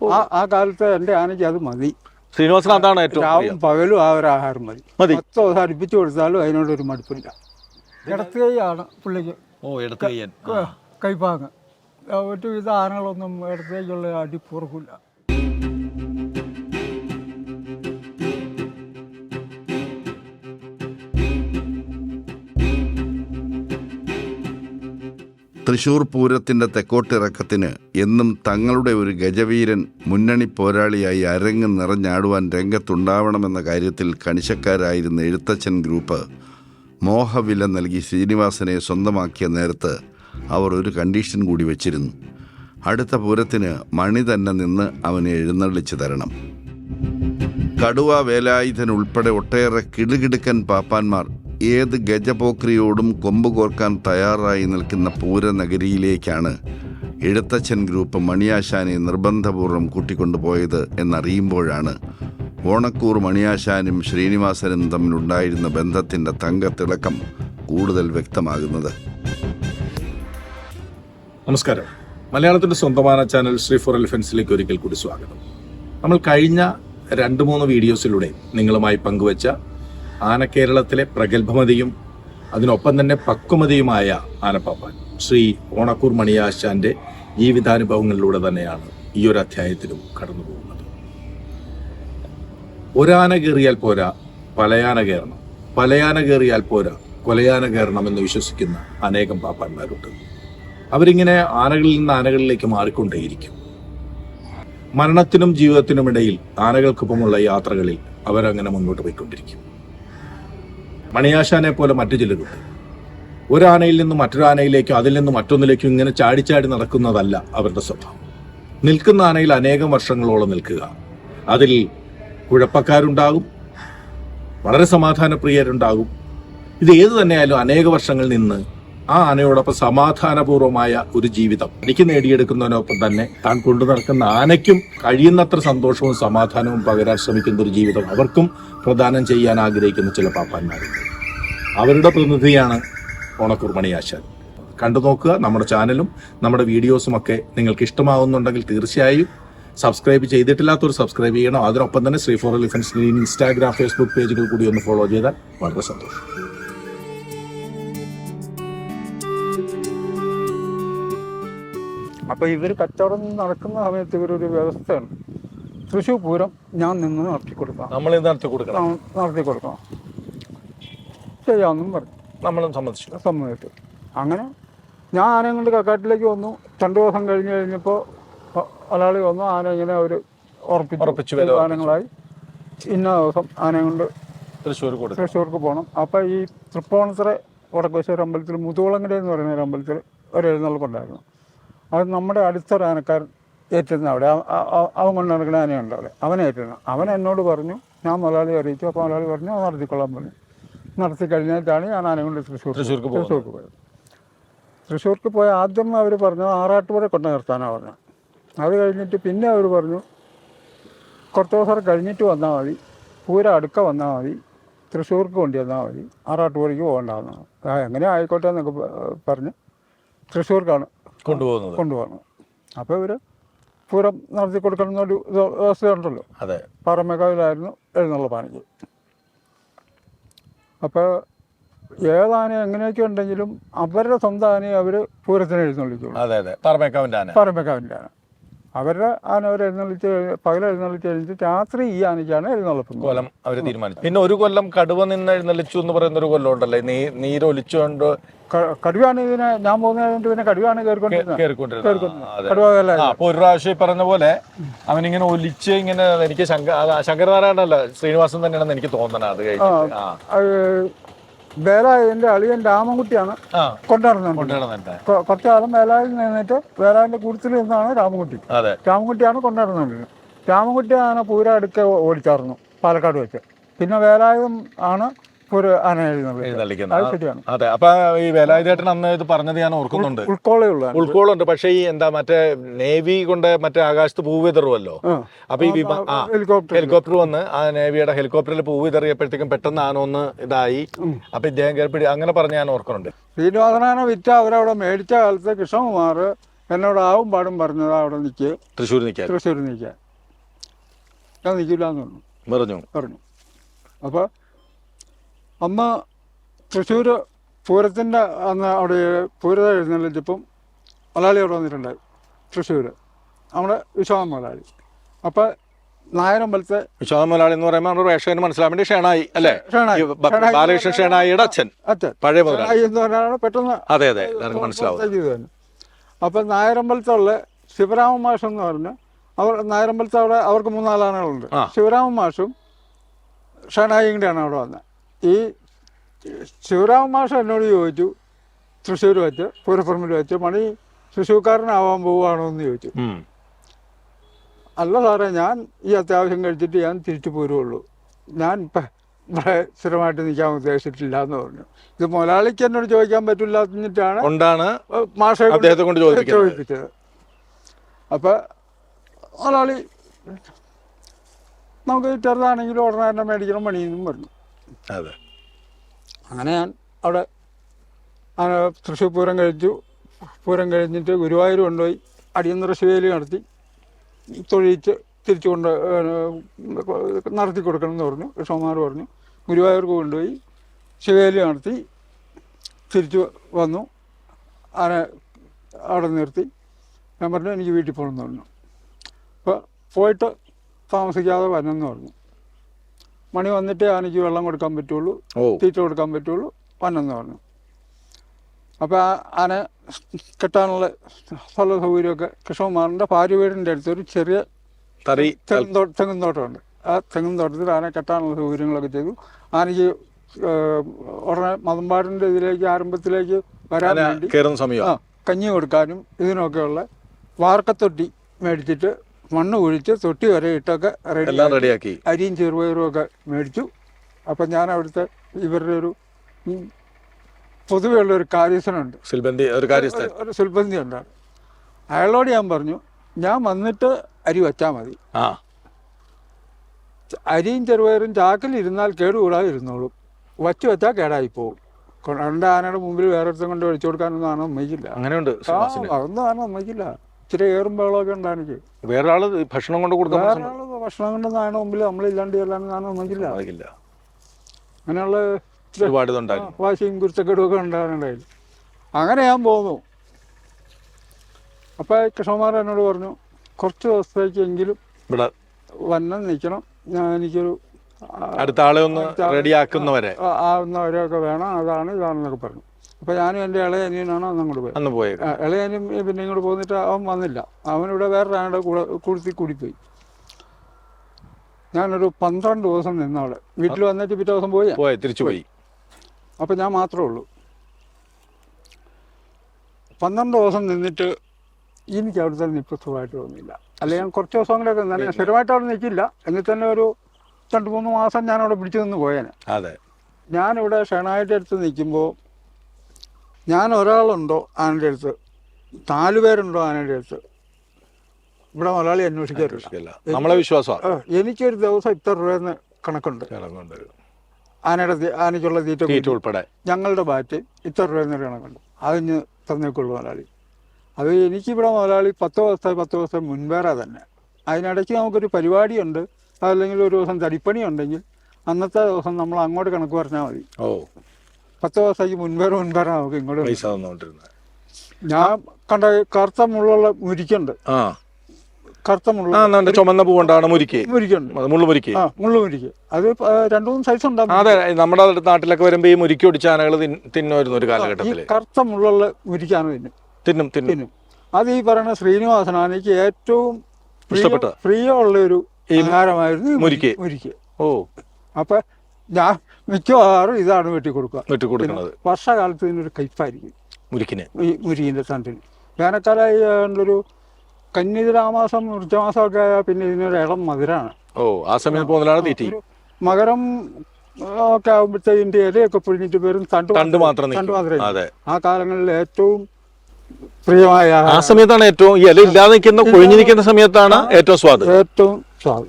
ആ ആ കാലത്ത് എന്റെ ആനയ്ക്ക് അത് മതി. ശ്രീനിവാസൻ അതാണ് ഏറ്റവും. പകലും ആ ഒരു ആഹാരം മതി. മതി. പത്ത് ദിവസം അടുപ്പിച്ച് കൊടുത്താലും അതിനോടൊരു മടുപ്പില്ല. ഇടത്ത് കൈയാണ് പുള്ളിക്ക്. ഓ ഇടത്ത് കയ്യൻ കൈപ്പാങ്ങ് ഒരുവിധ ആനകളൊന്നും ഇടത്തേക്കുള്ള അടി പുറക്കില്ല. തൃശൂർ പൂരത്തിന്റെ തെക്കോട്ടിറക്കത്തിന് എന്നും തങ്ങളുടെ ഒരു ഗജവീരൻ മുന്നണി പോരാളിയായി അരങ്ങ് നിറഞ്ഞാടുവാൻ രംഗത്തുണ്ടാവണമെന്ന കാര്യത്തിൽ കണിശക്കാരായിരുന്ന എഴുത്തച്ഛൻ ഗ്രൂപ്പ് മോഹവില നൽകി ശ്രീനിവാസനെ സ്വന്തമാക്കിയ നേരത്ത് അവർ ഒരു കണ്ടീഷൻ കൂടി വച്ചിരുന്നു. അടുത്ത പൂരത്തിന് മണി തന്നെ നിന്ന് അവനെ എഴുന്നള്ളിച്ചു തരണം. കടുവ വേലായുധൻ ഉൾപ്പെടെ ഒട്ടേറെ കിടുകിടുക്കൻ പാപ്പാന്മാർ ഏത് ഗജപോക്രിയോടും കൊമ്പ് കോർക്കാൻ തയ്യാറായി നിൽക്കുന്ന പൂരനഗരിയിലേക്കാണ് എഴുത്തച്ഛൻ ഗ്രൂപ്പ് മണിയാശാനെ നിർബന്ധപൂർവം കൂട്ടിക്കൊണ്ടുപോയത് എന്നറിയുമ്പോഴാണ് ഓണക്കൂർ മണിയാശാനും ശ്രീനിവാസനും തമ്മിലുണ്ടായിരുന്ന ബന്ധത്തിന്റെ തങ്കത്തിളക്കം കൂടുതൽ വ്യക്തമാകുന്നത്. നമസ്കാരം. മലയാളത്തിന്റെ സ്വന്തമായ ചാനൽ ശ്രീ ഫോർ എലിഫൻസിലേക്ക് ഒരിക്കൽ കൂടി സ്വാഗതം. നമ്മൾ കഴിഞ്ഞ രണ്ട് മൂന്ന് വീഡിയോസിലൂടെ നിങ്ങളുമായി പങ്കുവച്ച ആനക്കേരളത്തിലെ പ്രഗത്ഭമതിയും അതിനൊപ്പം തന്നെ പക്വമതിയുമായ ആനപ്പാപ്പാൻ ശ്രീ ഓണക്കൂർ മണിയാശാന്റെ ജീവിതാനുഭവങ്ങളിലൂടെ തന്നെയാണ് ഈ ഒരു അധ്യായത്തിലും കടന്നു പോകുന്നത്. ഒരാന കയറിയാൽ പോരാ പലയാന കയറണം. പലയാന കയറിയാൽ പോരാ കൊലയാന കയറണം എന്ന് വിശ്വസിക്കുന്ന അനേകം പാപ്പാന്മാരുണ്ട്. അവരിങ്ങനെ ആനകളിൽ നിന്ന് ആനകളിലേക്ക് മാറിക്കൊണ്ടേയിരിക്കും. മരണത്തിനും ജീവിതത്തിനുമിടയിൽ ആനകൾക്കൊപ്പമുള്ള യാത്രകളിൽ അവരങ്ങനെ മുന്നോട്ട് പോയിക്കൊണ്ടിരിക്കും. മണിയാശാനെ പോലെ മറ്റു ചിലരുണ്ട്. ഒരാനയിൽ നിന്ന് മറ്റൊരാനയിലേക്കും അതിൽ നിന്ന് മറ്റൊന്നിലേക്കും ഇങ്ങനെ ചാടിച്ചാടി നടക്കുന്നതല്ല അവരുടെ സ്വഭാവം. നിൽക്കുന്ന ആനയിൽ അനേകം വർഷങ്ങളോളം നിൽക്കുക. അതിൽ കുഴപ്പക്കാരുണ്ടാകും. വളരെ സമാധാനപ്രിയരുണ്ടാകും. ഇത് ഏത് തന്നെയായാലും അനേക വർഷങ്ങൾ നിന്ന് ആ ആനയോടൊപ്പം സമാധാനപൂർവമായ ഒരു ജീവിതം. എനിക്ക് നേടിയെടുക്കുന്നതിനൊപ്പം തന്നെ താൻ കൊണ്ടു നടക്കുന്ന ആനയ്ക്കും കഴിയുന്നത്ര സന്തോഷവും സമാധാനവും പകരാൻ ശ്രമിക്കുന്ന ഒരു ജീവിതം അവർക്കും പ്രദാനം ചെയ്യാൻ ആഗ്രഹിക്കുന്ന ചില പാപ്പാന്മാരുണ്ട്. അവരുടെ പ്രതിനിധിയാണ് ഓണക്കുർമണി ആശാൻ. കണ്ടു നോക്കുക നമ്മുടെ ചാനലും നമ്മുടെ വീഡിയോസും ഒക്കെ നിങ്ങൾക്ക് ഇഷ്ടമാവുന്നുണ്ടെങ്കിൽ തീർച്ചയായും സബ്സ്ക്രൈബ് ചെയ്തിട്ടില്ലാത്തവർ സബ്സ്ക്രൈബ് ചെയ്യണം. അതിനൊപ്പം തന്നെ Sree four elephants Instagram Facebook പേജുകൾ കൂടി ഒന്ന് ഫോളോ ചെയ്താൽ വളരെ സന്തോഷം. അപ്പോൾ ഇവർ കച്ചവടം നടക്കുന്ന സമയത്ത് ഇവരൊരു വ്യവസ്ഥയാണ് തൃശ്ശൂർ പൂരം ഞാൻ നിന്ന് നടത്തി കൊടുക്കാം നമ്മൾ നടത്തി കൊടുക്കണം. നടത്തി കൊടുക്കണം. ചെയ്യാമെന്നും പറഞ്ഞു. നമ്മളും സമ്മതിച്ചു. സമ്മതിച്ചു. അങ്ങനെ ഞാൻ ആനയും കൊണ്ട് കക്കാട്ടിലേക്ക് വന്നു. രണ്ടു ദിവസം കഴിഞ്ഞ് കഴിഞ്ഞപ്പോൾ ഒരാളി വന്നു. ആന ഇങ്ങനെ ഒരു ഉറപ്പിച്ചു. ഉറപ്പിച്ചു ആനകളായി. ഇന്ന ദിവസം ആനയും കൊണ്ട് തൃശ്ശൂർ തൃശ്ശൂർക്ക് പോകണം അപ്പോൾ ഈ തൃപ്പൂണിത്തറ വടക്കേശ്വര അമ്പലത്തിൽ മുതുകുളങ്ങര എന്ന് പറയുന്ന ഒരു അമ്പലത്തിൽ ഒരു എഴുന്നള്ളുണ്ടായിരുന്നു അത് നമ്മുടെ അടുത്തൊരു ആനക്കാരൻ ഏറ്റിരുന്ന അവിടെ. അവ- അവ- അവൻ കൊണ്ട് നടക്കുന്ന ആനയുണ്ട് അവിടെ. അവൻ അവൻ എന്നോട് പറഞ്ഞു ഞാൻ മലയാളി അറിയിച്ചു. അപ്പോൾ മലയാളി പറഞ്ഞു "അത് നടത്തിക്കൊള്ളാൻ പറഞ്ഞു. നടത്തി കഴിഞ്ഞിട്ടാണ് ഞാൻ ആനയും കൊണ്ട് തൃശ്ശൂർ തൃശ്ശൂർക്ക് തൃശ്ശൂർക്ക് പോയത് തൃശ്ശൂർക്ക് പോയ ആദ്യം അവർ പറഞ്ഞു ആറാട്ടുപുഴ കൊണ്ട് നിർത്താനാണ് പറഞ്ഞത് അത് കഴിഞ്ഞിട്ട് പിന്നെ അവർ പറഞ്ഞു കുറച്ച് ദിവസം കഴിഞ്ഞിട്ട് വന്നാൽ മതി. പൂരം അടുക്ക വന്നാൽ മതി. തൃശ്ശൂർക്ക് കൊണ്ടു വന്നാൽ മതി. ആറാട്ടുപുഴയ്ക്ക് പോകണ്ടെന്നാണ് എങ്ങനെ ആയിക്കോട്ടെ എന്നൊക്കെ പറഞ്ഞ് തൃശ്ശൂർക്കാണ് കൊണ്ടുപോകുന്നത്. കൊണ്ടുപോകണം അപ്പോൾ ഇവർ പൂരം നടത്തി കൊടുക്കണം എന്നൊരു വ്യവസ്ഥയുണ്ടല്ലോ. അതെ. പാറമേക്കാവിലായിരുന്നു പാനിക്ക് അപ്പോൾ ഏതാന എങ്ങനെയൊക്കെ ഉണ്ടെങ്കിലും അവരുടെ സ്വന്തം ആനയെ അവർ പൂരത്തിന് എഴുന്നള്ളിക്കുള്ളൂ അതെ അതെ. പറമേക്കാവിന്റെ ആന. പറമ്പേക്കാവിന്റെ ആന. അവരുടെ ആന അവർ എഴുന്നള്ളിച്ച് പകൽ എഴുന്നള്ളിച്ച് കഴിഞ്ഞിട്ട് രാത്രി ഈ ആനയ്ക്കാണ് എഴുന്നള്ളിക്കുന്നത് കൊല്ലം അവർ തീരുമാനിച്ചു. പിന്നെ ഒരു കൊല്ലം കടുവ നിന്ന് എഴുന്നള്ളിച്ചു എന്ന് പറയുന്ന ഒരു കൊല്ലം ഉണ്ടല്ലേ? നീ നീരൊലിച്ചുകൊണ്ട് കടുവയാണ് ഇതിനെ ഞാൻ പോകുന്ന കഴിഞ്ഞിട്ട് പിന്നെ കടുവയാണ് കയറിക്കൊണ്ടിരുന്നത്. അപ്പൊ ഒരു പ്രാവശ്യം പറഞ്ഞ പോലെ അവനിങ്ങനെ ഒലിച്ച് ഇങ്ങനെ എനിക്ക് ശങ്കരനാരായണല്ല ശ്രീനിവാസൻ തന്നെയാണെന്ന് എനിക്ക് തോന്നണത് അത് കഴിഞ്ഞിട്ട്. വേലായുധന്റെ അളിയൻ രാമൻകുട്ടിയാണ് കൊണ്ടുവരുന്നുണ്ട് കൊ- കാലം വേലായിൽ നിന്നിട്ട് വേലായന്റെ കൂട്ടത്തിൽ നിന്നാണ് രാമൻകുട്ടി. അതെ. രാമൻകുട്ടിയാണ് കൊണ്ടുവരുന്നത് രാമൻകുട്ടി ആന പൂര അടുക്ക ഓടിച്ചായിരുന്നു പാലക്കാട് വെച്ച്. പിന്നെ വേലായുധം ആണ് ആന എഴുന്നള്ളിക്കുന്നത് അതെ അപ്പൊ ഈ വേലായുധേട്ടൻ അന്ന് ഇത് പറഞ്ഞത് ഞാൻ ഓർക്കുന്നുണ്ട്. ഉൾക്കോളുണ്ട് പക്ഷേ ഈ എന്താ മറ്റേ നേവി കൊണ്ട് മറ്റേ ആകാശത്ത് പൂ വിതറുമല്ലോ അപ്പൊ ഈ ഹെലികോപ്റ്റർ ഹെലികോപ്റ്റർ വന്ന് ആ നേവിയുടെ ഹെലികോപ്റ്ററിൽ പൂ വിതറിയപ്പോഴത്തേക്കും പെട്ടെന്ന് ആന ഒന്ന് ഇതായി. അപ്പൊ ഇദ്ദേഹം കേൾപ്പിടി അങ്ങനെ പറഞ്ഞ് ഞാൻ ഓർക്കുന്നുണ്ട്. ശ്രീനിവാസനാന വിറ്റ അവരവിടെ മേടിച്ച കാലത്ത് കൃഷ്ണകുമാർ എന്നോട് ആവും പാടും പറഞ്ഞത് അവിടെ നിൽക്കുക തൃശ്ശൂർ നിൽക്കുക തൃശ്ശൂർ നിൽക്കുക ഞാൻ നിൽക്കില്ല എന്ന് പറഞ്ഞു. പറഞ്ഞു. പറഞ്ഞു. അപ്പോൾ അമ്മ തൃശ്ശൂർ പൂരത്തിന്റെ അന്ന് അവിടെ പൂരത എഴുന്നള്ളിച്ചപ്പം മലയാളി അവിടെ വന്നിട്ടുണ്ടായി തൃശ്ശൂർ നമ്മുടെ വിശ്വാസം മലയാളി. അപ്പോൾ നായരമ്പലത്തെ വിശ്വാസം മലയാളി എന്ന് പറയുമ്പോൾ നമ്മുടെ പ്രേക്ഷകന് മനസ്സിലാൻ വേണ്ടി ഷേണായി അല്ലേ? ഷേണായി. ബാലകൃഷ്ണൻ ഷേണായിയുടെ അച്ഛൻ അച്ഛൻ. പഴയ മുതലാളി. എന്ന് പറഞ്ഞാൽ പെട്ടെന്ന് അതെ അതെ മനസ്സിലാവും അപ്പം നായരമ്പലത്തുള്ള ശിവരാമ മാഷം എന്ന് പറഞ്ഞ് അവർ നായരമ്പലത്തവിടെ അവർക്ക് മൂന്നാലാനകളുണ്ട്. ശിവരാമ മാഷും ഷണായിയും കൂടെയാണ് അവിടെ വന്നത്. ഈ ശിവരാമ മാഷ് എന്നോട് ചോദിച്ചു തൃശ്ശൂർ വെച്ച് പൂരപ്പുറമിൽ വെച്ച് മണി തൃശ്ശൂർക്കാരനാവാൻ പോവുകയാണോ എന്ന് ചോദിച്ചു. അല്ല സാറേ ഞാൻ ഈ അത്യാവശ്യം കഴിച്ചിട്ട് ഞാൻ തിരിച്ചു പോരുള്ളൂ. ഞാൻ ഇവിടെ സ്ഥിരമായിട്ട് നിൽക്കാൻ ഉദ്ദേശിച്ചിട്ടില്ല എന്ന് പറഞ്ഞു. ഇത് മുതലാളിക്ക് എന്നോട് ചോദിക്കാൻ പറ്റില്ല എന്നിട്ടാണ് മാഷെ കൊണ്ട് ചോദിപ്പിച്ചത്. അപ്പൊ മുതലാളി നമുക്ക് ചെറുതാണെങ്കിലും ഉടനെ തന്നെ മേടിക്കണം പണിയെന്നും പറഞ്ഞു. അതെ. അങ്ങനെ ഞാൻ അവിടെ തൃശ്ശൂർ പൂരം കഴിച്ചു. പൂരം കഴിഞ്ഞിട്ട് ഗുരുവായൂർ കൊണ്ടുപോയി. അടിയന്തര ശിവേലി നടത്തി. തൊഴിച്ച് തിരിച്ചു കൊണ്ട് നടത്തി കൊടുക്കണം എന്ന് പറഞ്ഞു. കൃഷ്ണകുമാർ പറഞ്ഞു. ഗുരുവായൂർക്ക് കൊണ്ടുപോയി ശിവേലി നടത്തി. തിരിച്ചു വന്നു. ആനെ അവിടെ നിർത്തി. ഞാൻ പറഞ്ഞു എനിക്ക് വീട്ടിൽ പോകണമെന്ന് പറഞ്ഞു. അപ്പോൾ പോയിട്ട് താമസിക്കാതെ വരണമെന്ന് പറഞ്ഞു. മണി വന്നിട്ടേ ആനയ്ക്ക് വെള്ളം കൊടുക്കാൻ പറ്റുള്ളൂ തീറ്റ കൊടുക്കാൻ പറ്റുള്ളൂ വന്നെന്ന് പറഞ്ഞു. അപ്പോൾ ആ ആന കെട്ടാനുള്ള സ്ഥല സൗകര്യമൊക്കെ കൃഷ്ണകുമാറിന്റെ ഭാര്യ വീടിന്റെ അടുത്തൊരു ചെറിയ തറി തെങ്ങും തോട്ടമുണ്ട്. ആ തെങ്ങും തോട്ടത്തിൽ ആന കെട്ടാനുള്ള സൗകര്യങ്ങളൊക്കെ ചെയ്തു. ആനയ്ക്ക് ഉടനെ മതമ്പാടിന്റെ ഇതിലേക്ക് ആരംഭത്തിലേക്ക് വരാൻ വേണ്ടി കയറുന്ന സമയം. ആ കഞ്ഞി കൊടുക്കാനും ഇതിനൊക്കെയുള്ള വാർക്കത്തൊട്ടി മേടിച്ചിട്ട് മണ്ണ് ഒഴിച്ച് തൊട്ടി വരെ ഇട്ടൊക്കെ റെഡി എല്ലാം റെഡിയാക്കി അരിയും ചെറുപയറും ഒക്കെ മേടിച്ചു. അപ്പം ഞാൻ അവിടുത്തെ ഇവരുടെ ഒരു ഉം, പൊതുവെയുള്ള ഒരു കാര്യസ്ഥനുണ്ട്. സിൽബന്തി ഒരു കാര്യസ്ഥൻ. ഒരു- ഉണ്ടാണ്. അയാളോട് ഞാൻ പറഞ്ഞു ഞാൻ വന്നിട്ട് അരി വച്ചാൽ മതി. ആ. അരിയും ചെറുപയറും ചാക്കിൽ ഇരുന്നാൽ കേടുകൂടാതെ ഇരുന്നോളും. വച്ച് വെച്ചാൽ കേടായി പോകും രണ്ട് ആനയുടെ മുമ്പിൽ വേറെ ഒരുത്തം കൊണ്ട് ഒഴിച്ചു കൊടുക്കാനൊന്നും ആന സമ്മതിക്കില്ല അങ്ങനെയുണ്ട് അതൊന്നും ആന സമ്മതിക്കില്ല ഇച്ചിരി ഏറും ബഹളമൊക്കെ ഉണ്ട് എനിക്ക്. ആൾ ഭക്ഷണം കൊണ്ട് കൊടുക്കാൻ വേറെ ആൾ ഭക്ഷണം കൊണ്ട് നായണ മുമ്പിൽ നമ്മളില്ലാണ്ട് ചെല്ലാൻ ആന സമ്മതിക്കില്ല. അങ്ങനെയുള്ള ഇച്ചിരി ഒരുപാട് ഇതുണ്ടായിരുന്നു ആ, വാശിയും കുരുത്തക്കേടും ഒക്കെ ഉണ്ടാകാനുണ്ടായില്ല. അങ്ങനെ ഞാൻ പോന്നു അപ്പോൾ കൃഷ്ണകുമാർ എന്നോട് പറഞ്ഞു കുറച്ച് ദിവസത്തേക്കെങ്കിലും ഇവിടെ വന്നം നിൽക്കണം. ഞാൻ എനിക്കൊരു അടുത്ത ആളെ ഒന്ന് റെഡിയാക്കുന്നവരെ. ആ- ആവുന്നവരെയൊക്കെ വേണം. അതാണ് ഇതാണെന്നൊക്കെ പറഞ്ഞു. അപ്പോൾ ഞാനും എന്റെ ഇളയ അനിയനാണ് അന്ന് അങ്ങോട്ട് പോയത്. അന്ന് പോയത്. ഇളയനും പിന്നെ ഇങ്ങോട്ട് പോന്നിട്ട് അവൻ വന്നില്ല. അവനിവിടെ വേറെ ആളുടെ കൂടെ കുഴുത്തി കൂടിപ്പോയി. ഞാനൊരു പന്ത്രണ്ട് ദിവസം നിന്നവിടെ വീട്ടിൽ വന്നിട്ട് പിറ്റേ ദിവസം പോയി. പോയി തിരിച്ചു പോയി. അപ്പം ഞാൻ മാത്രമേ ഉള്ളൂ. പന്ത്രണ്ട് ദിവസം നിന്നിട്ട് എനിക്ക് അവിടുത്തെ നിപ്പ് സുഖമായിട്ട് തോന്നിയില്ല. അല്ലെ ഞാൻ കുറച്ച് ദിവസം കൂടെ നിന്നെ സ്ഥിരമായിട്ട് അവിടെ നിൽക്കില്ല. എന്നിൽ തന്നെ ഒരു രണ്ട് മൂന്ന് മാസം ഞാൻ അവിടെ പിടിച്ചു നിന്ന് പോയേനെ. അതെ. ഞാനിവിടെ ഷണായിട്ട് എടുത്ത് നിൽക്കുമ്പോൾ ഞാൻ ഒരാളുണ്ടോ ആനയുടെ അടുത്ത്? നാല് പേരുണ്ടോ ആനയുടെ അടുത്ത്? ഇവിടെ മലയാളി അന്വേഷിക്കാറില്ല. നമ്മളെ വിശ്വാസമാണ്. എനിക്കൊരു ദിവസം ഇത്ര രൂപയെന്ന് കണക്കുണ്ട്. ആനയുടെ ആനയ്ക്കുള്ള തീറ്റ. ഉൾപ്പെടെ. ഞങ്ങളുടെ ബാറ്റ് ഇത്ര രൂപയെന്ന് കണക്കുണ്ട്. അതിന് തന്നേക്കുള്ളൂ മലയാളി. അത് എനിക്കിവിടെ മുതലാളി പത്ത് ദിവസത്തെ പത്ത് ദിവസം മുൻപേറെ തന്നെ. അതിനിടയ്ക്ക് നമുക്കൊരു പരിപാടിയുണ്ട്. അതല്ലെങ്കിൽ ഒരു ദിവസം തടിപ്പണി ഉണ്ടെങ്കിൽ അന്നത്തെ ദിവസം നമ്മൾ അങ്ങോട്ട് കണക്ക് പറഞ്ഞാൽ മതി. ഓ. പത്ത് ദിവസത്തേക്ക് മുൻപേറെ മുൻപേറെ നമുക്ക് ഇങ്ങോട്ട് പൈസ തന്നോണ്ടിരുന്നത് ഞാൻ കണ്ട കറുത്ത മുള്ളുള്ള മുരിക്കുണ്ട്. ആ. കറുത്ത മുള്ള ആ ചുമന്ന പൂ കൊണ്ടാണ് മുരിക്ക്. മുരിക്കുണ്ട്. മുള്ളു മുരിക്ക്. ആ മുള്ളു മുരിക്ക്. അത് രണ്ടു മൂന്ന് സൈസ് ഉണ്ടാവും. അതെ നമ്മുടെ നാട്ടിലൊക്കെ വരുമ്പോ ഈ മുരിക്ക് ഒടിച്ച ആനകൾ തിന്നുമായിരുന്നു ഒരു കാലഘട്ടത്തിൽ കറുത്ത മുള്ളുള്ള മുരിക്കാണ് തിന്നും. തിന്നും തിന്നും. അത് ഈ പറയുന്ന ശ്രീനിവാസനാണ് എനിക്ക് ഏറ്റവും ഇഷ്ടപ്പെട്ട? പ്രിയമുള്ള ഒരു ആഹാരമായിരുന്നു മുരിക്ക്. മുരിക്ക്. ഓ. അപ്പൊ ഞാൻ മിക്കവാറും ഇതാണ് വെട്ടി കൊടുക്കുക വെട്ടി കൊടുക്കുന്നത്. വർഷകാലത്ത് ഇതിനൊരു കയ്പായിരിക്കും. മുരിക്കിന്. ഈ മുരിക്കിന്റെ തണ്ടിന് വേനൽക്കാലമായി ഒരു കന്നിതിരാമാസം വൃക്ഷമാസമൊക്കെ ആയാൽ പിന്നെ ഇതിനൊരു ഇളം മധുരമാണ് ഓ ആ സമയത്ത് പോകുന്നതാണ് തീറ്റി. മകരം ഒക്കെ ആകുമ്പോഴത്തേക്കിന്റെ ഇലയൊക്കെ പൊഴിഞ്ഞിട്ട് വരും തണ്ട് തണ്ട് മാത്രം തണ്ട്. മാത്രമേ ആ കാലങ്ങളിൽ ഏറ്റവും പ്രിയമായ ആ സമയത്താണ് ഏറ്റവും ഇല ഇല്ലാതെ നിൽക്കുന്ന കൊഴിഞ്ഞു നിൽക്കുന്ന സമയത്താണ് ഏറ്റവും സ്വാദ്. ഏറ്റവും സ്വാദ്.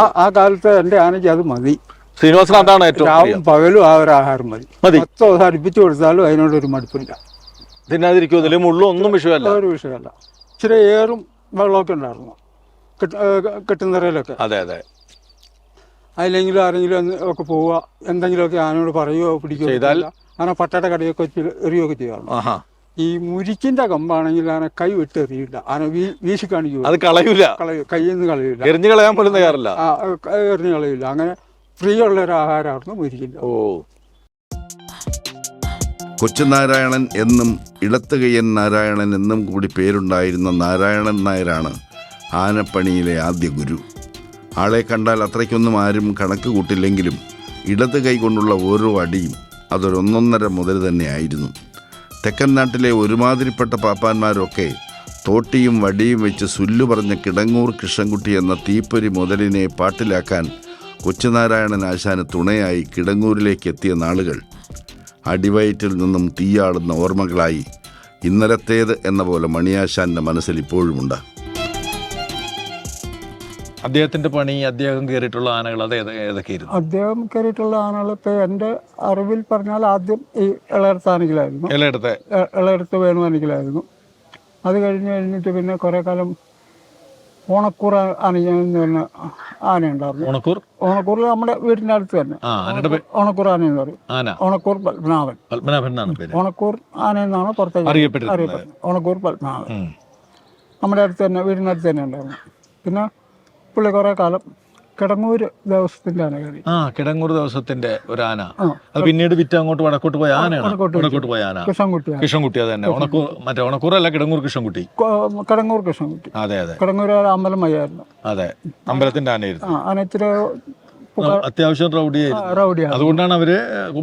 ആ ആ കാലത്ത് എന്റെ ആനയ്ക്ക് അത് മതി. ശ്രീനിവാസൻ അതാണ് ഏറ്റവും. പകലും ആ ഒരു ആഹാരം മതി. മതി. പത്ത് ദിവസം അടുപ്പിച്ച് കൊടുത്താലും അതിനോടൊരു മടുപ്പില്ല. തിന്നാതിരിക്കും ഇതിൽ മുള്ളും ഒന്നും വിഷയമല്ല. ഒരു വിഷയമല്ല. ഇച്ചിരി ഏറും വെള്ളമൊക്കെ ഉണ്ടായിരുന്നു. കെട്ട്- ഏ, അതെ അതെ. അതിലെങ്കിലും ആരെങ്കിലും ഒക്കെ പോവുക എന്തെങ്കിലുമൊക്കെ ആനോട് പറയുകയോ പിടിക്കുകയോ ചെയ്താൽ? അങ്ങനെ ആന പട്ടയുടെ കടയൊക്കെ എറിയുകയൊക്കെ ചെയ്യാറുണ്ട്. ഈ മുരിക്കിന്റെ കമ്പാണെങ്കിൽ ആന കൈ വിട്ട് എറിയില്ല. ആന വീശി കാണിക്കുക അത് കളയൂല. കളയൂ. കയ്യിൽ നിന്ന് കളയൂല. എറിഞ്ഞു കളയാൻ പോലും തയ്യാറില്ല. എറിഞ്ഞ് കളയില്ല അങ്ങനെ ഫ്രീ ഒരു ആഹാരമായിരുന്നു മുരിക്കില്ല ഓ. കൊച്ചുനാരായണൻ എന്നും ഇളത്തുകയ്യൻ നാരായണൻ എന്നും കൂടി പേരുണ്ടായിരുന്ന നാരായണൻ നായരാണ് ആനപ്പണിയിലെ ആദ്യ ഗുരു. ആളെ കണ്ടാൽ അത്രയ്ക്കൊന്നും ആരും കണക്ക് കൂട്ടില്ലെങ്കിലും ഇടത് കൈ കൊണ്ടുള്ള ഓരോ അടിയും അതൊരൊന്നൊന്നര മുതൽ തന്നെയായിരുന്നു തെക്കൻ നാട്ടിലെ ഒരുമാതിരിപ്പെട്ട പാപ്പാന്മാരൊക്കെ തോട്ടിയും വടിയും വെച്ച് സുല്ലു പറഞ്ഞ കിടങ്ങൂർ കൃഷ്ണൻകുട്ടി എന്ന തീപ്പൊരി മുതലിനെ പാട്ടിലാക്കാൻ കൊച്ചുനാരായണൻ ആശാന് തുണയായി കിടങ്ങൂരിലേക്ക് എത്തിയ നാളുകൾ. അടിവയറ്റിൽ നിന്നും തീയാടുന്ന ഓർമ്മകളായി ഇന്നലത്തേത് എന്ന പോലെ മണിയാശാന്റെ മനസ്സിൽ ഇപ്പോഴുമുണ്ട് അദ്ദേഹത്തിന്റെ പണി അദ്ദേഹം കയറിയിട്ടുള്ള ആനകൾ അത് ഏത- ഏതൊക്കെയായിരുന്നു? അദ്ദേഹം കയറിയിട്ടുള്ള ആനകൾ ഇപ്പൊ എന്റെ അറിവിൽ പറഞ്ഞാൽ ആദ്യം ഈ ഇളയടത്ത് ആനകളായിരുന്നു. ഇളയടത്ത്. ഇളയടത്ത് ആനകളായിരുന്നു. അത് കഴിഞ്ഞ് കഴിഞ്ഞിട്ട് പിന്നെ കുറെ കാലം ഓണക്കൂർ എന്ന് പറഞ്ഞ ആനയുണ്ടായിരുന്നു ഓണക്കൂർ? ഓണക്കൂർ നമ്മുടെ വീടിന്റെ അടുത്ത് തന്നെ ഓണക്കൂർ ആന എന്ന് പറയും. ആന. ഓണക്കൂർ പത്മനാഭൻ. പത്മനാഭൻ ഓണക്കൂർ ആന എന്നാണ് പുറത്തേക്ക് അറിയപ്പെട്ടത്. ഓണക്കൂർ പത്മനാഭൻ. നമ്മുടെ അടുത്ത് തന്നെ വീടിനടുത്ത് അടുത്ത് തന്നെ ഉണ്ടായിരുന്നു. പിന്നെ പുള്ളി കുറേ കാലം കിടങ്ങൂര് ദേവസ്വത്തിന്റെ ആന കയറി. ആ കിടങ്ങൂർ ദിവസത്തിന്റെ ഒരു ആന. അത് പിന്നീട് വിറ്റ് അങ്ങോട്ട് വടക്കോട്ട് പോയ ആനയാണ്. വടക്കോട്ട് പോയ ആന. കിഷൻകുട്ടി കൃഷ്ണൻകുട്ടി അത് തന്നെ. ഉണക്കൂർ മറ്റേ ഉണക്കൂർ അല്ല കിടങ്ങൂർ കിഷൻകുട്ടി. കിടങ്ങൂർ കിഷൻകുട്ടി. അതെ അതെ. കിടങ്ങൂർ അമ്പലം വയ്യായിരുന്നു അതെ അമ്പലത്തിന്റെ ആനയായിരുന്നു. ആന ഇച്ചിരി അത്യാവശ്യം റൗഡിയായിരുന്നു അതുകൊണ്ടാണ് അവർ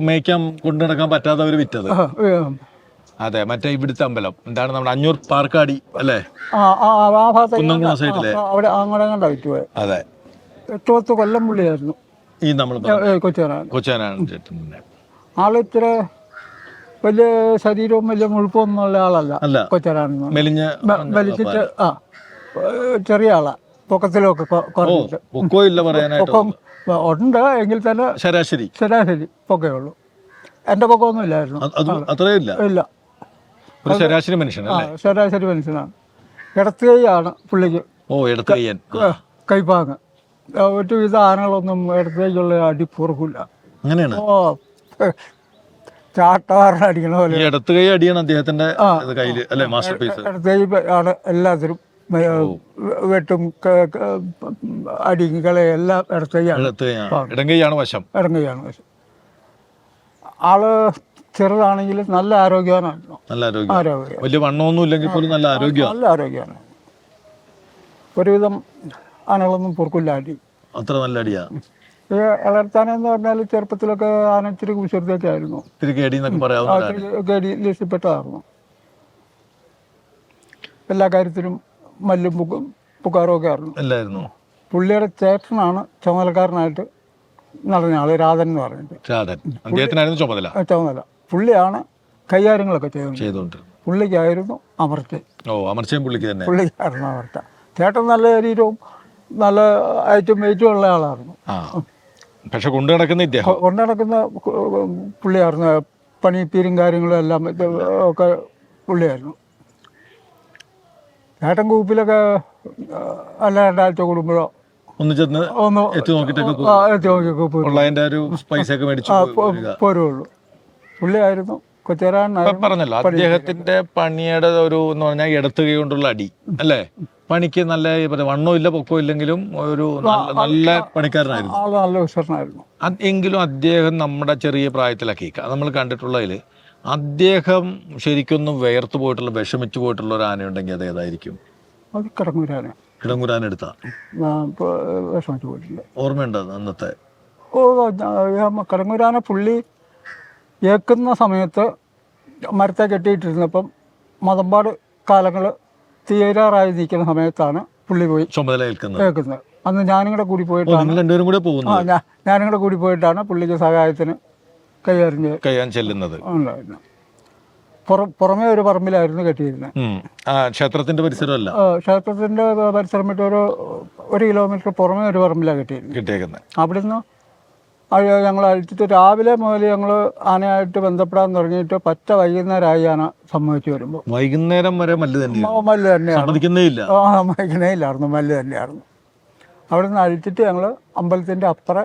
മേയ്ക്കാൻ കൊണ്ടു നടക്കാൻ പറ്റാതെ അവർ വിറ്റത് അതെ മറ്റേ ഇവിടുത്തെ അമ്പലം. എന്താണ് നമ്മുടെ അഞ്ഞൂർ പാർക്കാടി അല്ലേ? കുന്നംകുളം സൈഡിലെ. അതെ. എട്ട് പത്ത് കൊല്ലം പുള്ളിയായിരുന്നു ഈ നമ്മൾ കൊച്ചാനാണ് ചേട്ടന്റെ ആൾ വലിയ ശരീരവും വലിയ മുഴുപ്പൊന്നും ഉള്ള ആളല്ല. കൊച്ചാനാണ് കൊച്ചുകാരാണെന്ന് മെലിഞ്ഞ് വലിച്ചിട്ട് ആ ചെറിയ ആളാ. പൊക്കത്തിലൊക്കെ കൊ- കുറഞ്ഞിട്ട്. പൊക്കോ ഇല്ല പറയാനായിട്ട് പൊക്കം ഉണ്ട്. എങ്കിൽ തന്നെ ശരാശരി. ശരാശരി പൊക്കേ ഉള്ളൂ. എന്റെ പൊക്കമൊന്നും ഇല്ലായിരുന്നു അത് അത് അത്രയും ഇല്ല? ഇല്ല. ഒരു ശരാശരി മനുഷ്യൻ ആ അല്ലേ ശരാശരി മനുഷ്യനാണ്. ഇടത്ത് കൈയാണ് പുള്ളിക്ക്. ഓ കയ്യൻ. ആ, കൈപ്പാങ്ങ് ഒരുവിധ ആനകളൊന്നും ഇടത്തേക്കുള്ള അടി പൊറുക്കില്ല അങ്ങനെയാണ്? ഓ ചാട്ടവാറിന് അടിക്കണ പോലെ. ഈ ഇടത്ത് കൈ അടിയാണ് അദ്ദേഹത്തിന്റെ ഇത് കയ്യിൽ അല്ലെ മാസ്റ്റർ പീസ് ഇടത്തേക്ക് ആണ് എല്ലാത്തിനും ഏ, വെട്ടും ക- ക- അടിയും കളയും എല്ലാം ഇടത്തേക്കാണ് ഇടത്ത് കൈ ഇടം കൈയാണ് വശം. ഇറങ്ങുകയാണ് പക്ഷെ ആൾ ചെറുതാണെങ്കിൽ നല്ല ആരോഗ്യവാനായിരുന്നു. നല്ല ആരോഗ്യം ആരോഗ്യം വലിയ വണ്ണമൊന്നും ഇല്ലെങ്കിൽ പോലും നല്ല ആരോഗ്യം നല്ല ആരോഗ്യമാണ് ഒരുവിധം ആനകളൊന്നും പൊറുക്കില്ല അടി. അത്ര നല്ല അടിയാ. ഈ ഇളർത്താനെന്ന് പറഞ്ഞാൽ ചെറുപ്പത്തിലൊക്കെ ആന ഇച്ചിരി കുശുരത്തൊക്കെ ആയിരുന്നു. ഇത്തിരി കേടി എന്നൊക്കെ പറയാവുന്ന ഗഡി ലിസ്റ്റിൽപ്പെട്ടതായിരുന്നു എല്ലാ കാര്യത്തിലും മല്ലും പുക്കും പുക്കാറും ഒക്കെ ആയിരുന്നു. അല്ലായിരുന്നു പുള്ളിയുടെ ചേട്ടനാണ് ചുമതലക്കാരനായിട്ട് നടന്ന ആൾ രാധൻ എന്ന് പറഞ്ഞിട്ട്. രാധൻ. അദ്ദേഹത്തിനായിരുന്നു ചുമതല. ആ ചുമതല. പുള്ളിയാണ് കൈകാര്യങ്ങളൊക്കെ ചെയ്യുന്നത് പുള്ളിക്കായിരുന്നു അമർച്ച. ഓ അമർച്ചയും പുള്ളിക്ക് തന്നെ. പുള്ളിക്കായിരുന്നു അമർച്ച. ചേട്ടൻ നല്ല ശരീരവും നല്ല ഐറ്റും വെയിറ്റും ഉള്ള ആളായിരുന്നു. ആ. പക്ഷെ കൊണ്ടു നടക്കുന്ന ഇദ്ദേഹം. കൊണ്ടു നടക്കുന്ന പുള്ളിയായിരുന്നു. പണിപ്പീരും കാര്യങ്ങളും എല്ലാം ഒക്കെ പുള്ളിയായിരുന്നു. ചേട്ടൻ കൂപ്പിലൊക്കെ അല്ല രണ്ടാഴ്ച കൂടുമ്പോഴോ? ഒന്ന് ചെന്ന് ഒന്ന് എത്തി നോക്കിയിട്ടൊക്കെ. പോരുള്ളൂ. പുള്ളിയായിരുന്നു. കൊച്ചേരാൻ പറഞ്ഞല്ലോ അദ്ദേഹത്തിന്റെ പണിയുടെ ഒരു എന്ന് പറഞ്ഞാൽ എടുത്തുകൊണ്ടുള്ള കൊണ്ടുള്ള അടി അല്ലേ? പണിക്ക് നല്ല വണ്ണമില്ല പൊക്കവും ഇല്ലെങ്കിലും ഒരു നല്ല പണിക്കാരനായിരുന്നു. ആൾ നല്ല എങ്കിലും അദ്ദേഹം നമ്മുടെ ചെറിയ പ്രായത്തിലൊക്കെ നമ്മൾ കണ്ടിട്ടുള്ളതിൽ അദ്ദേഹം ശരിക്കൊന്നും വേർത്ത് പോയിട്ടുള്ള വിഷമിച്ചു പോയിട്ടുള്ള ഒരു ആനയുണ്ടെങ്കിൽ അത് ഏതായിരിക്കും? അത് കിടങ്ങൂരാണ് കിടങ്ങുരാൻ എടുത്ത വിഷമിച്ചു പോയിട്ടില്ല. ഓർമ്മയുണ്ടോ അന്നത്തെ? ഓ ഞാൻ കടങ്ങൂരാനെ പുള്ളി ഏക്കുന്ന സമയത്ത് മരത്തെ കെട്ടിയിട്ടിരുന്നപ്പം മതമ്പാട് കാലങ്ങൾ തീരാറായി നിൽക്കുന്ന സമയത്താണ് പുള്ളി പോയി ചുമതല ഏൽക്കുന്നത്. അന്ന് ഞാനും കൂടെ കൂടി പോയിട്ടാണ് രണ്ടുപേരും കൂടെ പോകുന്നു ഞാനും കൂടെ കൂടി പോയിട്ടാണ് പുള്ളിക്ക് സഹായത്തിന് കൈകാര്യം കഴിയാൻ ചെല്ലുന്നത് പുറമേ ഒരു പറമ്പിലായിരുന്നു കെട്ടിയിരുന്നത്. ക്ഷേത്രത്തിന്റെ പരിസരമല്ല? ക്ഷേത്രത്തിന്റെ പരിസരം വിട്ട് ഒരു ഒരു കിലോമീറ്റർ പുറമേ ഒരു പറമ്പിലാണ് കെട്ടിയിരുന്നത്. കിട്ടിയേക്കുന്നത് അവിടുന്ന് അത് ഞങ്ങൾ അഴിച്ചിട്ട് രാവിലെ മുതൽ ഞങ്ങൾ ആനയായിട്ട് ബന്ധപ്പെടാൻ തുടങ്ങിയിട്ട് പച്ച വൈകുന്നേരമായി ആന സമ്മതിച്ചു വരുമ്പോൾ വൈകുന്നേരം വരെ മല്ല് തന്നെയാണ് മല്ല് തന്നെയാണ് ആ മൈക്കണയിലായിരുന്നു മല്ല് തന്നെയായിരുന്നു. അവിടെ നിന്ന് അഴിച്ചിട്ട് ഞങ്ങൾ അമ്പലത്തിന്റെ അപ്പുറ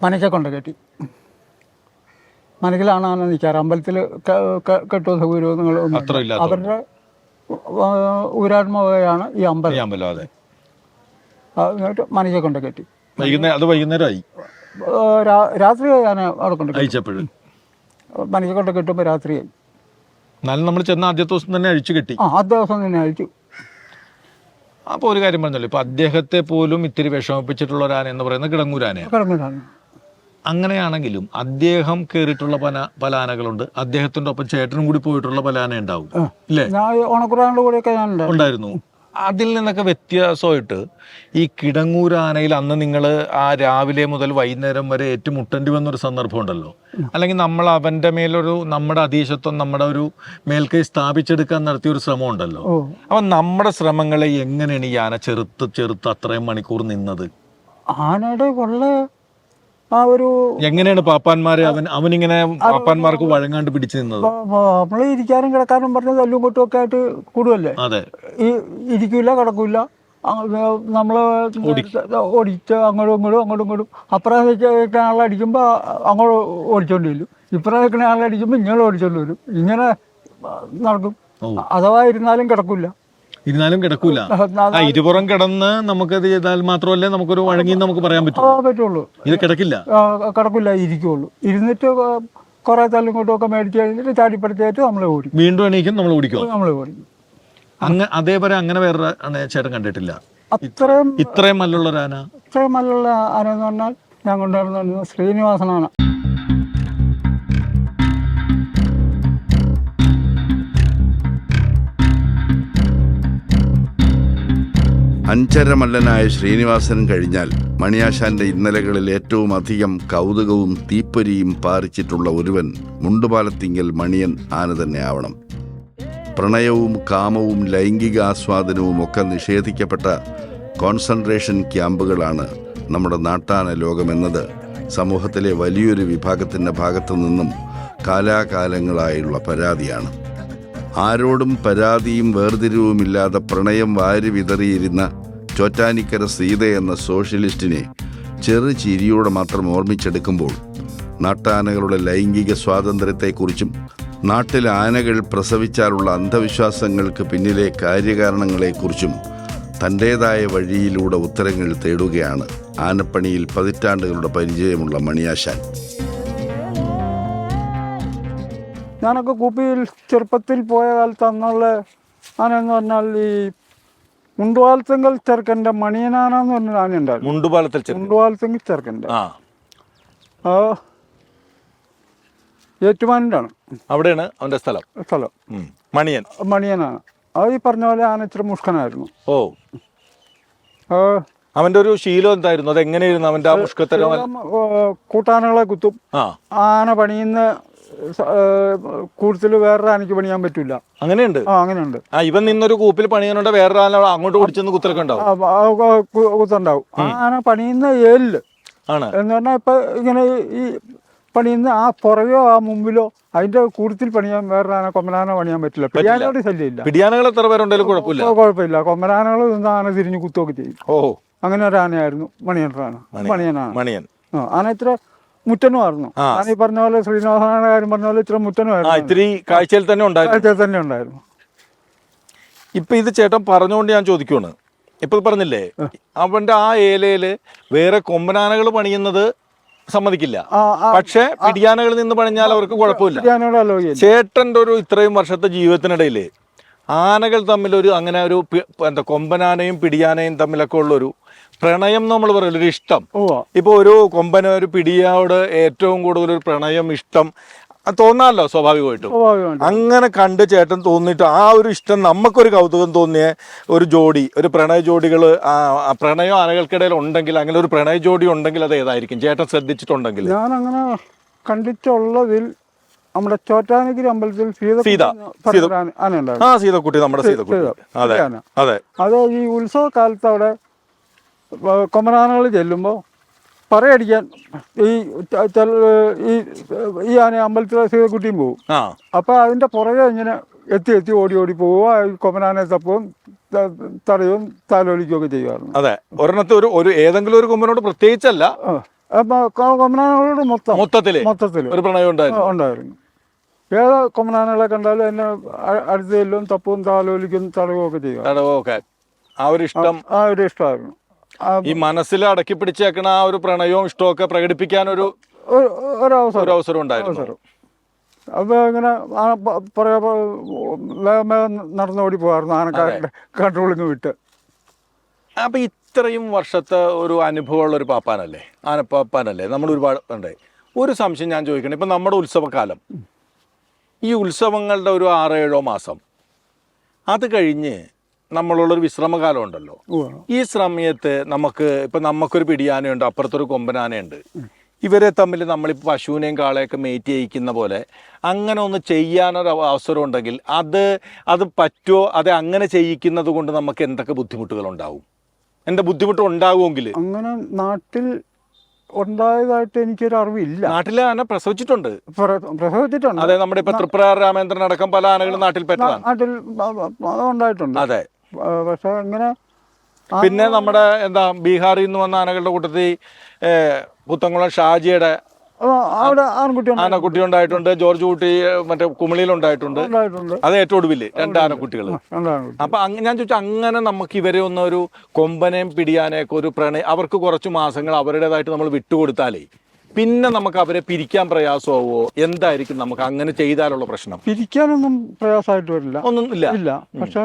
മനക്കെ കൊണ്ട് കെട്ടി. മനക്കിലാണ് ആന നിൽക്കാറ് അമ്പലത്തിൽ കെട്ടുമോ സൗകര്യമോ നിങ്ങൾ അവരുടെ ഊരാത്മകയാണ് ഈ അമ്പലം. മനയ്ക്ക കൊണ്ട് കെട്ടി. വൈകുന്നേരം അത് വൈകുന്നേരമായി. രാത്രി ഞാൻ അവിടെ കൊണ്ട് അയച്ചപ്പോഴും മനയ്ക്ക കൊണ്ട് കിട്ടുമ്പോൾ രാത്രിയായി എന്നാലും നമ്മൾ ചെന്ന ആദ്യത്തെ ദിവസം തന്നെ അഴിച്ചു കിട്ടി. ആ ആ ദിവസം തന്നെ അഴിച്ചു. അപ്പോൾ ഒരു കാര്യം പറഞ്ഞല്ലോ ഇപ്പൊ അദ്ദേഹത്തെ പോലും ഇത്തിരി വിഷമിപ്പിച്ചിട്ടുള്ള ഒരു ആന എന്ന് പറയുന്നത് കിടങ്ങൂരാനയാണ്. കിടന്നിട്ടാണ് അങ്ങനെയാണെങ്കിലും അദ്ദേഹം കയറിയിട്ടുള്ള പല പല ആനകളുണ്ട്. അദ്ദേഹത്തിന്റെ ഒപ്പം ചേട്ടനും കൂടി പോയിട്ടുള്ള പല ആന ഉണ്ടാവും ഇല്ലേ? ഞാൻ ഈ ഓണക്കുറാന്റെ കൂടെയൊക്കെ ഞാൻ ഉണ്ട് ഉണ്ടായിരുന്നു. അതിൽ നിന്നൊക്കെ വ്യത്യാസമായിട്ട് ഈ കിടങ്ങൂരാനയിൽ അന്ന് നിങ്ങൾ ആ രാവിലെ മുതൽ വൈകുന്നേരം വരെ ഏറ്റുമുട്ടേണ്ടി വന്നൊരു സന്ദർഭം ഉണ്ടല്ലോ. അല്ലെങ്കിൽ നമ്മൾ അവന്റെ മേലൊരു നമ്മുടെ അതീശത്വം നമ്മുടെ ഒരു മേൽക്കൈ സ്ഥാപിച്ചെടുക്കാൻ നടത്തിയ ഒരു ശ്രമം ഉണ്ടല്ലോ. അപ്പം നമ്മുടെ ശ്രമങ്ങളെ എങ്ങനെയാണ് ഈ ആന ചെറുത്ത് ചെറുത്ത് അത്രയും മണിക്കൂർ നിന്നത്? ആനയുടെ കൊള്ള ആ ഒരു എങ്ങനെയാണ് പാപ്പാന്മാരെ അവൻ അവനിങ്ങനെ പാപ്പാന്മാർക്ക് വഴങ്ങാണ്ട് പിടിച്ചു നിന്നത്? നമ്മൾ ഇരിക്കാനും കിടക്കാനും പറഞ്ഞ തല്ലും കൊട്ടും ഒക്കെ ആയിട്ട് കൂടുവല്ലേ? അതെ. ഈ ഇരിക്കൂല കിടക്കൂല നമ്മൾ ഓടിച്ച് അങ്ങോട്ടും ഇങ്ങോട്ടും അങ്ങോട്ടും ഇങ്ങോട്ടും അപ്പുറം നിൽക്കുന്ന ആളടിക്കുമ്പോൾ അങ്ങോട്ട് ഓടിച്ചോണ്ട് വരും. ഇപ്പുറം നിൽക്കുന്ന ആളടിക്കുമ്പോൾ ഇങ്ങനെ ഓടിച്ചോണ്ട് വരും. ഇങ്ങനെ നടക്കും. അഥവാ ഇരുന്നാലും കിടക്കില്ല ഇരുന്നാലും കിടക്കൂല. ആ ഇരുപുറം കിടന്ന് നമുക്കത് ചെയ്താൽ മാത്രമല്ലേ നമുക്കൊരു വഴങ്ങി നമുക്ക് പറയാൻ പറ്റൂ. പറ്റുള്ളൂ. ഇത് കിടക്കില്ല. കിടക്കില്ല ഇരിക്കുള്ളൂ. ഇരുന്നിട്ട് കുറെ തല്ലും കൊണ്ടും ഒക്കെ മേടിച്ച് കഴിഞ്ഞിട്ട് ചാടിപ്പടുത്തേറ്റ് നമ്മൾ ഓടിക്കും വീണ്ടും എണീക്കും നമ്മൾ ഓടിക്കും? നമ്മൾ ഓടിക്കും അങ്ങ അതേപോലെ അങ്ങനെ വേറെ ആന ചേട്ടൻ കണ്ടിട്ടില്ല. അത്രയും ഇത്രയും മല്ലുള്ള ആന. ഇത്രയും നല്ല എന്ന് പറഞ്ഞാൽ ഞാൻ കൊണ്ടുവരുന്ന ശ്രീനിവാസനാണ്. അഞ്ചരമല്ലനായ ശ്രീനിവാസൻ കഴിഞ്ഞാൽ മണിയാശാന്റെ ഇന്നലകളിൽ ഏറ്റവും അധികം കൗതുകവും തീപ്പൊരിയും പാറിച്ചിട്ടുള്ള ഒരുവൻ മുണ്ടുപാലത്തിങ്കൽ മണിയൻ ആന തന്നെ ആവണം പ്രണയവും കാമവും ലൈംഗിക ആസ്വാദനവും ഒക്കെ നിഷേധിക്കപ്പെട്ട കോൺസെൻട്രേഷൻ ക്യാമ്പുകളാണ് നമ്മുടെ നാട്ടാന ലോകമെന്നത്. സമൂഹത്തിലെ വലിയൊരു വിഭാഗത്തിന്റെ ഭാഗത്തു നിന്നും കാലാകാലങ്ങളായുള്ള പരാതിയാണ്. ആരോടും പരാതിയും വേർതിരിവുമില്ലാതെ പ്രണയം വാരി വിതറിയിരുന്ന ചോറ്റാനിക്കര സീത എന്ന സോഷ്യലിസ്റ്റിനെ ചെറു ചിരിയോടെ മാത്രം ഓർമ്മിച്ചെടുക്കുമ്പോൾ നാട്ടാനകളുടെ ലൈംഗിക സ്വാതന്ത്ര്യത്തെക്കുറിച്ചും നാട്ടിലെ ആനകൾ പ്രസവിച്ചാലുള്ള അന്ധവിശ്വാസങ്ങൾക്ക് പിന്നിലെ കാര്യകാരണങ്ങളെക്കുറിച്ചും തന്റേതായ വഴിയിലൂടെ ഉത്തരങ്ങൾ തേടുകയാണ് ആനപ്പണിയിൽ പതിറ്റാണ്ടുകളുടെ പരിചയമുള്ള മണിയാശാൻ. ഞാനൊക്കെ കൂപ്പിയിൽ ചെറുപ്പത്തിൽ പോയ കാലത്ത് അന്നുള്ള ആന എന്ന് പറഞ്ഞാൽ ഈ മുണ്ടുവാലത്തെങ്കൽ ചെറുക്കന്റെ മണിയനാനെന്ന് പറഞ്ഞൊരു ആന ഉണ്ടായിരുന്നു. മുണ്ടുപാലത്തിൽ മുണ്ടുപാലത്തെങ്കിൽ ചെറുക്കന്റെ. ആ. ആ അവിടെയാണ് അവന്റെ സ്ഥലം. സ്ഥലം. ഉം. മണിയൻ. മണിയനാണ്. അത് ഈ പറഞ്ഞ പോലെ ആന ഇച്ചിരി മുഷ്കനായിരുന്നു. ഓ. ആ, അവന്റെ ഒരു ശീലം എന്തായിരുന്നു? അത് എങ്ങനെയായിരുന്നു അവന്റെ ആ മുഷ്കത്തരം? ആ, കൂട്ടാനകളെ കുത്തും. ആ. ആന പണിയുന്ന കൂടുതൽ വേറൊരു ആനയ്ക്ക് പണിയാൻ പറ്റൂല. അങ്ങനെയുണ്ട്? ആ അങ്ങനെയുണ്ട്. ആ ഇവൻ നിന്നൊരു കൂപ്പിൽ പണിയുന്നുണ്ട് വേറെ ആന അങ്ങോട്ട് ഓടിച്ചെന്ന് കുത്തലൊക്കെ ഉണ്ടാവും. ആ, കുത്തുണ്ടാവും. ആന പണിയുന്ന ഏലിൽ ആണ്. എന്ന് പറഞ്ഞാൽ ഇപ്പൊ ഇങ്ങനെ ഈ പണിയുന്ന ആ പുറകോ ആ മുമ്പിലോ അതിന്റെ കൂടുതൽ പണിയാൻ വേറെ ആന കൊമ്പനാന പണിയാൻ പറ്റില്ല. പിടിയാനോട് ശല്യമില്ല. പിടിയാനകൾ എത്ര പേരുണ്ടെങ്കിലും കുഴപ്പമില്ല. കുഴപ്പമില്ല. കൊമ്പനാനകൾ നിന്ന് ആന തിരിഞ്ഞ് കുത്തുകയൊക്കെ ചെയ്യും. ഓ അങ്ങനെ ഒരു ആനയായിരുന്നു. മണിയനാണ് മണിയനാണ്. മണിയൻ. ആ ആന ഇത്ര മുറ്റനുമായിരുന്നു. ഞാൻ ഈ പറഞ്ഞ പോലെ ശ്രീനിവാസനാണ് കാര്യം പറഞ്ഞ പോലെ ഇത്ര മുറ്റനുമായിരുന്നു. ഇത്തിരി കാഴ്ചയിൽ തന്നെ ഉണ്ടായിരുന്നു. കാഴ്ചയിൽ തന്നെ ഉണ്ടായിരുന്നു. ഇപ്പൊ ഇത് ചേട്ടൻ പറഞ്ഞുകൊണ്ട് ഞാൻ ചോദിക്കുവാണ്. ഇപ്പൊ പറഞ്ഞില്ലേ? അവന്റെ ആ ഏലയിൽ വേറെ കൊമ്പനാനകൾ പണിയുന്നത് സമ്മതിക്കില്ല. പക്ഷെ പിടിയാനകളിൽ നിന്ന് പണിഞ്ഞാൽ അവർക്ക് കുഴപ്പമില്ല. ചേട്ടന്റെ ഒരു ഇത്രയും വർഷത്തെ ജീവിതത്തിനിടയിൽ ആനകൾ തമ്മിൽ ഒരു അങ്ങനെ ഒരു എന്താ കൊമ്പനാനയും പിടിയാനയും തമ്മിലൊക്കെ ഉള്ളൊരു പ്രണയം നമ്മൾ പറയില്ല ഒരു ഇഷ്ടം. ഇപ്പൊ ഒരു കൊമ്പന ഒരു പിടിയോട് ഏറ്റവും കൂടുതൽ ഒരു പ്രണയം ഇഷ്ടം തോന്നാമല്ലോ സ്വാഭാവികമായിട്ടും. അങ്ങനെ കണ്ട് ചേട്ടൻ തോന്നിയിട്ട് ആ ഒരു ഇഷ്ടം നമുക്കൊരു കൗതുകം തോന്നിയ ഒരു ജോഡി ഒരു പ്രണയ ജോഡികൾ പ്രണയം ആനകൾക്കിടയിൽ ഉണ്ടെങ്കിൽ അങ്ങനെ ഒരു പ്രണയ ജോഡി ഉണ്ടെങ്കിൽ അത് ഏതായിരിക്കും? ചേട്ടൻ ശ്രദ്ധിച്ചിട്ടുണ്ടെങ്കിൽ. ഞാൻ അങ്ങനെ കണ്ടിട്ടുള്ളതിൽ നമ്മുടെ ചോറ്റാനഗിരി അമ്പലത്തിൽ സീത ആ സീതക്കുട്ടി നമ്മുടെ സീതക്കുട്ടി. സീത. അതെ അതെ. അത് ഈ ഉത്സവ കാലത്ത് അവിടെ കൊമനാനകൾ ചെല്ലുമ്പോൾ പറയടിക്കാൻ ഈ ഈ ഈ ആന അമ്പലത്തിലെ സീതക്കുട്ടിയും പോകും അപ്പോൾ അതിന്റെ പുറകെ ഇങ്ങനെ എത്തി എത്തി ഓടി ഓടി പോവുക. കൊമനാനെ തപ്പും തടയും താലോലിക്കുകയൊക്കെ ചെയ്യുമായിരുന്നു. അതെ. ഒരെണ്ണത്തെ ഒരു ഒരു ഏതെങ്കിലും ഒരു കൊമ്പനോട് പ്രത്യേകിച്ചല്ല. കൊമനാനകളോട് മൊത്തം. മൊത്തത്തിൽ മൊത്തത്തിൽ ഒരു പ്രണയം ഉണ്ടായിരുന്നു. ഉണ്ടായിരുന്നു. ഏത് കൊമനാനകളെ കണ്ടാലും എന്നെ അടുത്തെല്ലാം തപ്പും താലോലിക്കും തടയുകയും ഒക്കെ ചെയ്യുക ആ ഒരു ഇഷ്ടം. ആ ഒരു ഇഷ്ടമായിരുന്നു. ഈ മനസ്സിൽ അടക്കി പിടിച്ചേക്കണ ആ ഒരു പ്രണയവും ഇഷ്ടമൊക്കെ പ്രകടിപ്പിക്കാൻ ഒരു ഒരു- അവസരം. ഉണ്ടായിരുന്നു. അപ്പൊ അപ്പോൾ ഇങ്ങനെ പറയാ വേഗം വേഗം നടന്നോടി പോകാറുണ്ട് ആനക്കാരുടെ കൺട്രോളിങ് വിട്ട്. അപ്പൊ ഇത്രയും വർഷത്തെ ഒരു അനുഭവമുള്ള ഒരു പാപ്പാനല്ലേ? ആനപ്പാപ്പാനല്ലേ നമ്മൾ ഒരുപാട് ഉണ്ട്. ഒരു സംശയം ഞാൻ ചോദിക്കണം ഇപ്പൊ നമ്മുടെ ഉത്സവകാലം. ഈ ഉത്സവങ്ങളുടെ ഒരു ആറേഴോ മാസം. അത് കഴിഞ്ഞ് നമ്മളുള്ളൊരു വിശ്രമകാലം ഉണ്ടല്ലോ. ഈ സമയത്ത് നമുക്ക് ഇപ്പൊ നമുക്കൊരു പിടിയാനയുണ്ട് അപ്പുറത്തൊരു കൊമ്പനാനയുണ്ട്. ഇവരെ തമ്മിൽ നമ്മളിപ്പോൾ പശുവിനെയും കാളയൊക്കെ മേറ്റ് ചെയ്യിക്കുന്ന പോലെ അങ്ങനെ ഒന്ന് ചെയ്യാനൊരു അവ- അവസരം ഉണ്ടെങ്കിൽ അത് അത് പറ്റുമോ അത് അങ്ങനെ ചെയ്യിക്കുന്നത് കൊണ്ട് നമുക്ക് എന്തൊക്കെ ബുദ്ധിമുട്ടുകൾ ഉണ്ടാവും എന്താ ബുദ്ധിമുട്ട് ഉണ്ടാകുമെങ്കിൽ അങ്ങനെ നാട്ടിൽ ഉണ്ടായതായിട്ട് എനിക്കൊരു അറിവില്ല. നാട്ടിലെ ആന പ്രസവിച്ചിട്ടുണ്ട്. പ്ര- പ്രസവിച്ചിട്ടുണ്ട്. അതെ നമ്മുടെ ഇപ്പൊ തൃപ്ര രാമേന്ദ്രൻ അടക്കം പല ആനകളും നാട്ടിൽ പെട്ടതാണ്. നാട്ടിൽ അത് ഉണ്ടായിട്ടുണ്ട് അതെ. പക്ഷെ അങ്ങനെ പിന്നെ നമ്മുടെ എന്താ ബീഹാറിൽ നിന്ന് വന്ന ആനകളുടെ കൂട്ടത്തിൽ പുത്തങ്കുളം ഷാജിയുടെ അവിടെ ആൺകുട്ടി ആനക്കുട്ടി ഉണ്ടായിട്ടുണ്ട് ജോർജ് കുട്ടി മറ്റേ കുമിളിയിൽ ഉണ്ടായിട്ടുണ്ട്. അത് ഏറ്റവും ഒടുവിൽ രണ്ട് ആനക്കുട്ടികൾ അപ്പൊ ഞാൻ ചോദിച്ചു അങ്ങനെ നമുക്ക് ഇവരെ ഒന്നൊരു കൊമ്പനെയും പിടിയാനെയൊക്കെ ഒരു പ്രണയം അവർക്ക് കുറച്ച് മാസങ്ങൾ അവരുടേതായിട്ട് നമ്മൾ വിട്ടുകൊടുത്താലേ പിന്നെ നമുക്ക് അവരെ പിരിക്കാൻ പ്രയാസമാവോ എന്തായിരിക്കും നമുക്ക് അങ്ങനെ ചെയ്താലുള്ള പ്രശ്നം? പിരിക്കാനൊന്നും പ്രയാസമായിട്ട് വരില്ല. ഒന്നും ഇല്ല. ഇല്ല. പക്ഷെ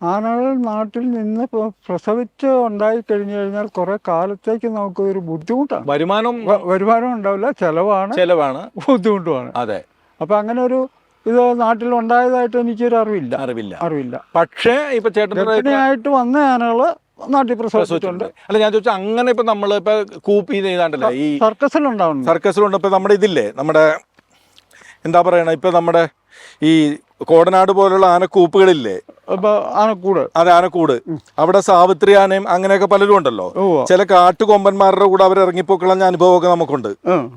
ആനകൾ നാട്ടിൽ നിന്ന് പ്ര- പ്രസവിച്ച് ഉണ്ടായി കഴിഞ്ഞു കഴിഞ്ഞാൽ കുറെ കാലത്തേക്ക് നമുക്ക് ഒരു ബുദ്ധിമുട്ടാണ്. വരുമാനം വരുമാനം ഉണ്ടാവില്ല ചെലവാണ് ചെലവാണ്. ബുദ്ധിമുട്ടുമാണ്. അതെ. അപ്പൊ അങ്ങനെ ഒരു ഇത് നാട്ടിൽ ഉണ്ടായതായിട്ട് എനിക്കൊരു അറിവില്ല. അറിവില്ല. അറിവില്ല. പക്ഷേ ഇപ്പൊ ചേട്ടനായിട്ട് വന്ന ആനകൾ നാട്ടിൽ പ്രസവിച്ചിട്ടുണ്ട്. അല്ല ഞാൻ ചോദിച്ചാൽ അങ്ങനെ ഇപ്പൊ നമ്മൾ ഇപ്പൊ കൂപ്പി ചെയ്താണ്ടല്ലേ? ഈ സർക്കസിൽ ഉണ്ടാവുന്നുണ്ട് സർക്കസിലുണ്ട് ഇപ്പൊ നമ്മുടെ ഇതില്ലേ നമ്മുടെ എന്താ പറയണ ഇപ്പൊ നമ്മുടെ ഈ കോടനാട് പോലുള്ള ആനക്കൂപ്പുകളില്ലേ? ആനക്കൂട്. അതെ ആനക്കൂട്. അവിടെ സാവിത്രി ആനയും അങ്ങനെയൊക്കെ പലരും ഉണ്ടല്ലോ. ചില കാട്ടുകൊമ്പന്മാരുടെ കൂടെ അവർ ഇറങ്ങിപ്പോക്കളഞ്ഞ അനുഭവമൊക്കെ നമുക്കുണ്ട്.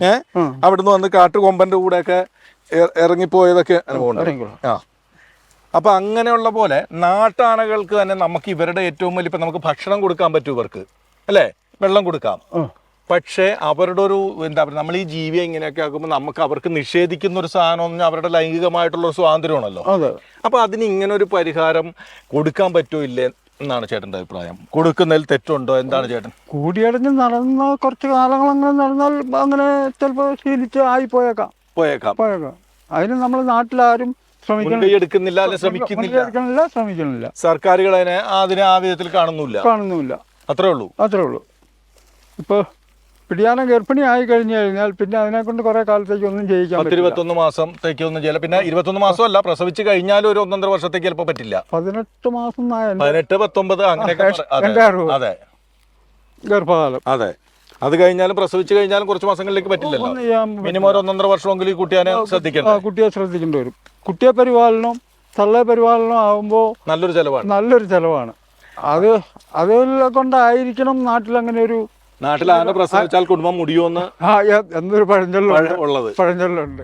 ഏ. അവിടുന്ന് വന്ന് കാട്ടുകൊമ്പന്റെ കൂടെയൊക്കെ ഒക്കെ ഇറങ്ങിപ്പോയതൊക്കെ അനുഭവമുണ്ട്. ആ. അപ്പൊ അങ്ങനെയുള്ള പോലെ നാട്ടാനകൾക്ക് തന്നെ നമുക്ക് ഇവരുടെ ഏറ്റവും വലിയ ഇപ്പൊ നമുക്ക് ഭക്ഷണം കൊടുക്കാൻ പറ്റും ഇവർക്ക്. അല്ലേ? വെള്ളം കൊടുക്കാം. പക്ഷേ അവരുടെ ഒരു എന്താ പറയുക നമ്മൾ ഈ ജീവിയെ ഇങ്ങനെയൊക്കെ ആക്കുമ്പോൾ നമുക്ക് അവർക്ക് നിഷേധിക്കുന്ന ഒരു സാധനം എന്ന് അവരുടെ ലൈംഗികമായിട്ടുള്ള ഒരു സ്വാതന്ത്ര്യമാണല്ലോ. അതെ. അപ്പൊ അതിന് ഇങ്ങനെ ഒരു പരിഹാരം കൊടുക്കാൻ പറ്റുമോ ഇല്ലേ എന്നാണ് ചേട്ടന്റെ അഭിപ്രായം. കൊടുക്കുന്നതിൽ തെറ്റുണ്ടോ? എന്താണ് ചേട്ടൻ? കൂടിയടഞ്ഞ് നടന്ന കുറച്ച് കാലങ്ങൾ അങ്ങനെ നടന്നാൽ അങ്ങനെ ചിലപ്പോൾ ശീലിച്ച് ആയി പോയേക്കാം. പോയേക്കാം. പോയേക്കാം അതിന് നമ്മൾ നാട്ടിലാരും ശ്രമിക്കുന്നില്ല? ശ്രമിക്കുന്നില്ല ശ്രമിക്കുന്നില്ല സർക്കാരുകൾ അതിനെ അതിനെ ആ വിധത്തിൽ കാണുന്നില്ല കാണുന്നില്ല അത്രേ ഉള്ളൂ. അത്രേ ഉള്ളൂ. ഇപ്പോൾ പിടിയാനം ഗർഭിണി ആയി കഴിഞ്ഞു കഴിഞ്ഞാൽ പിന്നെ അതിനെ കൊണ്ട് കുറെ കാലത്തേക്ക് ഒന്നും ചെയ്യിക്കാൻ പറ്റില്ല. പത്തിരുപത്തൊന്ന് മാസത്തേക്ക് ഒന്നും ചെയ്യില്ല. പിന്നെ ഇരുപത്തൊന്ന് മാസമല്ല പ്രസവിച്ച് കഴിഞ്ഞാൽ ഒരു ഒന്നൊന്നര വർഷത്തേക്ക് ചിലപ്പോൾ പറ്റില്ല. പതിനെട്ട് മാസം പതിനെട്ട് പത്തൊമ്പത് അങ്ങനെ അതെ. ഗർഭകാലം. അതെ. അത് കഴിഞ്ഞാലും പ്രസവിച്ച് കഴിഞ്ഞാലും കുറച്ച് മാസങ്ങളിലേക്ക് പറ്റില്ലല്ലോ. മിനിമം ഒരു ഒന്നൊന്നര വർഷമെങ്കിലും കുട്ടിയെ ശ്രദ്ധിക്കണം കുട്ടിയെ ശ്രദ്ധിക്കേണ്ടി വരും. കുട്ടിയെ പരിപാലനം തള്ളെ പരിപാലനം ആകുമ്പോൾ നല്ലൊരു ചെലവാണ്. നല്ലൊരു ചെലവാണ്. അത് അതിൽ കൊണ്ടായിരിക്കണം നാട്ടിൽ അങ്ങനെ ഒരു നാട്ടിൽ ആന പ്രസവിച്ചാൽ കുടുംബം മുടിയോന്ന് ആ എന്തൊരു എന്നൊരു പഴഞ്ചൊല്ലുണ്ട്. പഴഞ്ചൊല്ലുണ്ട്.